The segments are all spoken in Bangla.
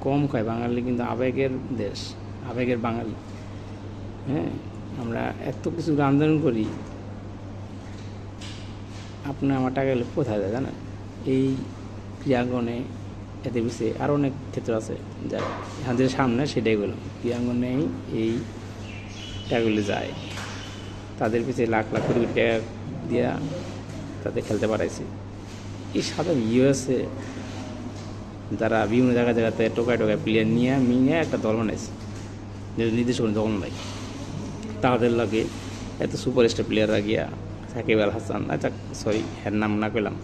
কম খায়। বাঙালি কিন্তু আবেগের দেশ, আবেগের বাঙালি। হ্যাঁ আমরা এত কিছু আন্দোলন করি। আপনার আমার টাকা গেলে কোথায় যায় জানেন? এই ক্রিয়াঙ্গনে এতে বেশি আরও অনেক ক্ষেত্র আছে। যা আমাদের সামনে সেটাই বললাম। ক্রিয়াঙ্গনেই এই টাকাগুলি যায়। তাদের পিছিয়ে লাখ লাখ কোটি টাকা দিয়া তাদের খেলতে পারাইছি। এই সাধারণ ইউএসএ যারা বিভিন্ন জায়গা জায়গাতে টোকায় টোকায় প্লেয়ার নিয়ে মিনে একটা দল বানাইছে। যে নির্দিষ্ট কোনো দল নাই। তাদের লাগে এত সুপারস্টার প্লেয়াররা গিয়া সাকিব আল হাসান আচ্ছা সরি হ্যার নাম না পেলাম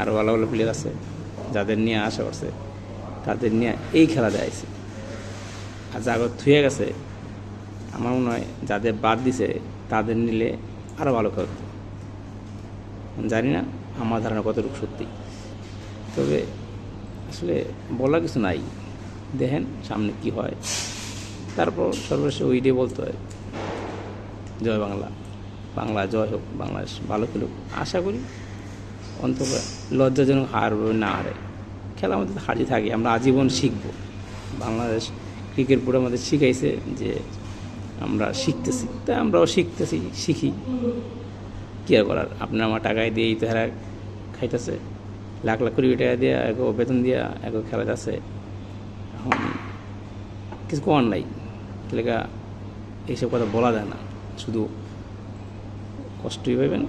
আরও ভালো ভালো প্লেয়ার আছে, যাদের নিয়ে আসা করছে, তাদের নিয়ে এই খেলা দেখাইছে। আর জাগত থুয়ে গেছে, আমার মনে হয় যাদের বাদ দিছে, তাদের নিলে আরও ভালো খেলতো জানি না, আমার ধারণা কতটুকু সত্যি। তবে আসলে বলার কিছু নাই। দেখেন সামনে কি হয়। তারপর সর্বশেষ ওইটাই বলতে হয়, জয় বাংলা। বাংলা জয় হোক, বাংলাদেশ ভালো খেলুক। আশা করি অন্তত লজ্জাজনক হারবে না হারে। খেলা আমাদের হারি থাকে, আমরা আজীবন শিখব। বাংলাদেশ ক্রিকেট বোর্ড আমাদের শিখাইছে যে আমরা শিখতেছি। তাই আমরাও শিখতেছি, শিখি। কী আর করার? আপনার আমার টাকায় দিয়েই তো হেরা খাইতেছে। লাখ লাখ কোটি টাকা দিয়ে এক বেতন দিয়া এক খেলা যাচ্ছে এখন কিছু করার নাই। লেখা এইসব কথা বলা যায় না। শুধু কষ্টই পাবেন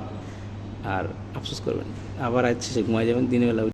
আর আফসোস করবেন। আবার আজ শেষে ঘুমাই যাবেন, দিনের